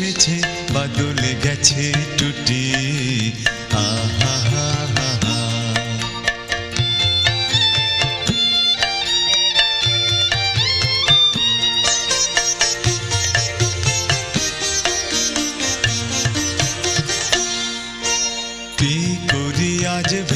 এসেছে বাদল গেছে টুটি। আহা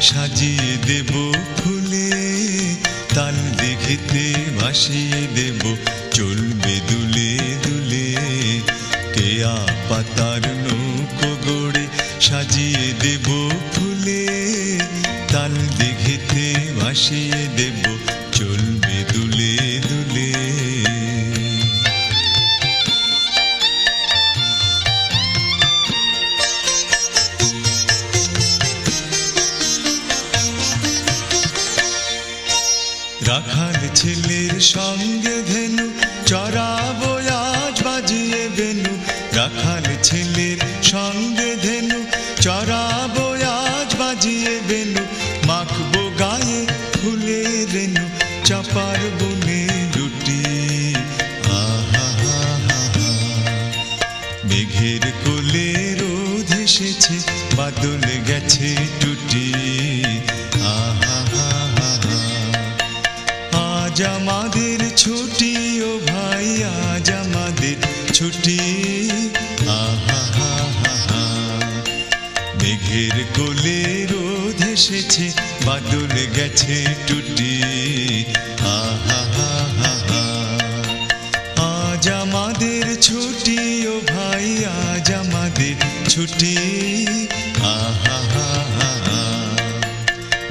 সাজিয়ে দেব ফুলে, তাল দেখিতে ভাসিয়ে দেব, চলবে দুলে দুলে। কেয়া পাতার নৌকো গড়ে সাজিয়ে দেব ফুলে, তাল দেখেতে ভাসিয়ে দেব রাখাল ছেলের সঙ্গে ধেনু চড়াবো আজ, বাজিয়ে বেনু। রাখাল ছেলের সঙ্গে ধেনু চড়াবো আজ, বাজিয়ে বেনু। মাখবো গায়ে ফুলে রেনু, চাপার বনে লুটি আহা মেঘের কোলে রোদ এসেছে, বাদল গেছে টুটি। আজ আমাদের ছুটি ও ভাই, আজ আমাদের ছুটি। মেঘের কোলে রোদ এসেছে, বাদল গেছে টুটি। আজ আমাদের ছুটি ও ভাই, আজ আমাদের ছুটি।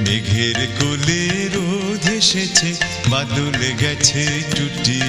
মেঘের কোলে রোদ এসেছে বাদল গেছে টুটি।